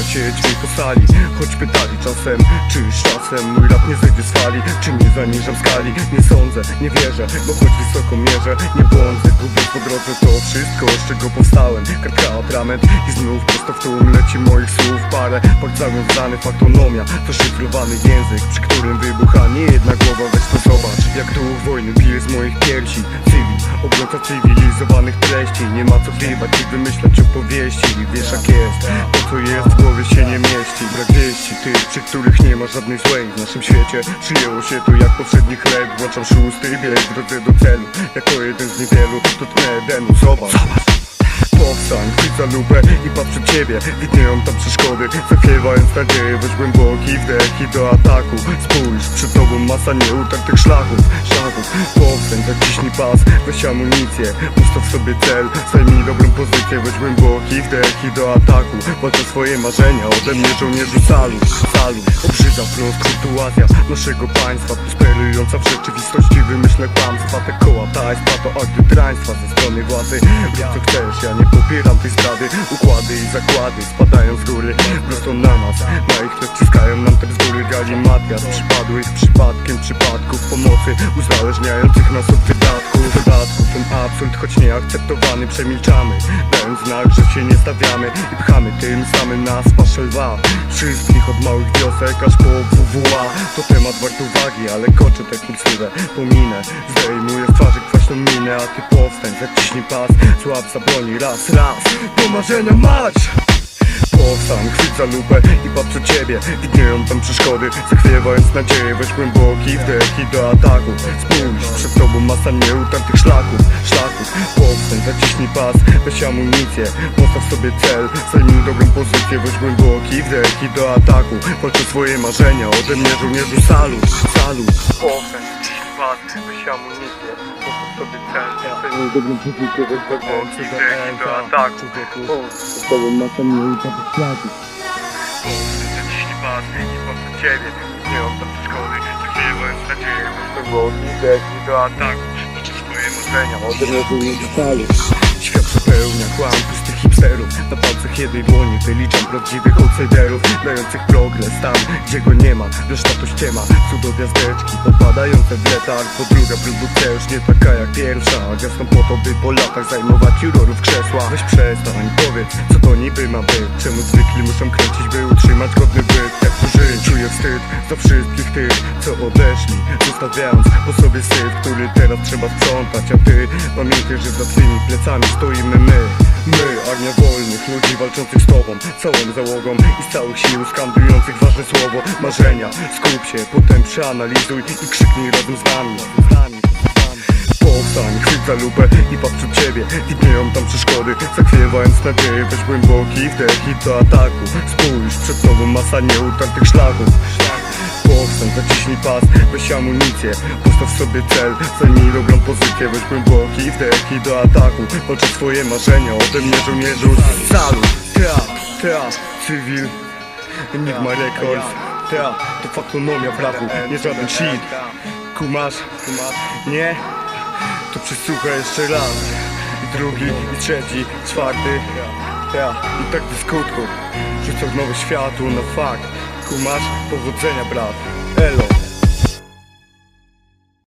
Uda się dźwięk po sali Choć pytali czasem Czy czasem mój rap nie zejdzie z fali Czy nie zaniżam skali. Nie sądzę, nie wierzę Bo choć wysoko mierzę Nie błądzę Gubię po drodze to wszystko Z czego powstałem. Kartka, atrament I znów prosto w tłum leci moich słów. Parę fakt zawiązany Faktonomia To szyfrowany język Przy którym wybucha nie jedna głowa. Weź to zobacz Jak duch wojny bije z moich piersi. Cywil, obrońca cywilizowanych treści. Nie ma co chrywać i wymyślać opowieści Wiesz jak jest, to co jest w głowie się nie mieści. Brak wieści tych, przy których nie ma żadnej złej. W naszym świecie przyjęło się to jak powszedni chleb. Włączam szósty bieg w drodze do celu. Jako jeden z niewielu, to tnę Edenu, zobacz. Powstań, chwyć za lupę i patrz przed ciebie Widnieją tam przeszkody, zakiewając nadzieję Weź głęboki wdech i do ataku. Spójrz, przed tobą masa nieutartych szlaków Szlaków, powstań, zaciśnij pas Weź amunicję, ustaw sobie cel. Zajmij dobrą pozycję, weź głęboki wdech i do ataku. Walcz o swoje marzenia, ode mnie żołnierzu salu Salu, obrzydza wprost sytuacja naszego państwa Prosperująca w rzeczywistości wymyślne kłamstwa. Te koła taństwa to akty draństwa ze strony władzy. Rób co chcesz, ja nie popieram tej zdrady. Układy i zakłady spadają z góry. Prosto na nas, na ich tle wciskają nam te bzdury. Galimatias przypadłych przypadkiem przypadków pomocy Uzależniających nas od wydatków. Wydatków ten absurd, choć nieakceptowany Przemilczamy, dając znak, że się nie stawiamy I pchamy tym samym nas pasze lwa. Wszystkich od małych wiosek aż po WWA To temat wart uwagi, ale kocze te kursywę Pominę, zdejmuję z twarzy kwaśną minę A ty powstań, zaciśnij pas Słab zabroni raz, raz Do marzenia mać! Powstań, chwyć za lupę i patrz przed ciebie Widnieją tam przeszkody, zachwiewając nadzieję Weź głęboki wdech i do ataku. Spójrz, przed tobą masa nieutartych szlaków Szlaków, powstań, zaciśnij pas Weź amunicję, postaw sobie cel Zajmij dobrą pozycję, weź głęboki wdech i do ataku. Walcz o swoje marzenia, ode mnie żołnierzu salut Salut. Powstań, zaciśnij pas, weź amunicję. Postaw sobie cel Zajmij dobrą pozycję, weź głęboki wdech i do ataku. Przed tobą masa nieutartych szlaków Zaciśnij pas i patrz przed ciebie Nie mam tam przeszkody, zakiewając nadzieję Weź głęboki wdech i do ataku. Życzę swoje marzenia, ode mnie żołnierzu salut Świat przepełnia kłam Na palcach jednej dłoni wyliczam prawdziwych outsiderów Dających progres tam, gdzie go nie ma. Reszta to ściema, cudogwiazdeczki Popadające w letarg. Bo druga produkcja już nie taka jak pierwsza. Gasną po to, by po latach zajmować jurorów krzesła. Weź przestań, powiedz, co to niby ma być. Czemu zwykli muszą kręcić, by utrzymać godny byt? Jak żyć? Czuję wstyd za wszystkich tych, co odeszli Zostawiając po sobie syf, który teraz trzeba sprzątać. A ty pamiętaj, że za twymi plecami stoimy my Wolnych ludzi walczących z tobą Całą załogą i z całych sił skandujących ważne słowo Marzenia, skup się, potem przeanalizuj I krzyknij razem z nami. Powstań, chwyć za lupę i patrz przed ciebie Widnieją tam przeszkody, zakwierając nadzieję. Weź głęboki wdech i do ataku. Spójrz, przed tobą masa nieutartych szlaków Zaciśnij pas, weź amunicję Postaw sobie cel, zajmij dobrą pozycję Weź głęboki wdech i do ataku Walcz o swoje marzenia, ode mnie żołnierzu. Salut, teatr, teatr, cywil Enigma Records. Teatr, to faktonomia brawu, nie żaden shit Kumasz, nie? To przysłuchaj jeszcze raz. I drugi, i trzeci, czwarty. Ja, i tak do skutku. Rzucam nowe światło na fakt Kumasz, powodzenia brat. Elo